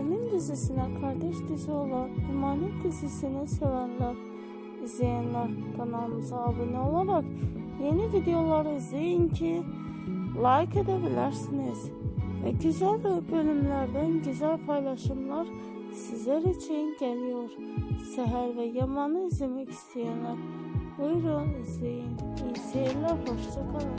Yemin dizisine kardeş dizi olan Emanet dizisini sevenler, izleyenler kanalımıza abone olarak yeni videoları izleyin ki like edebilirsiniz. Ve güzel bölümlerden güzel paylaşımlar sizler için geliyor. Seher ve Yaman'ı izlemek isteyenler buyurun izleyin. İyi seyirler, hoşçakalın.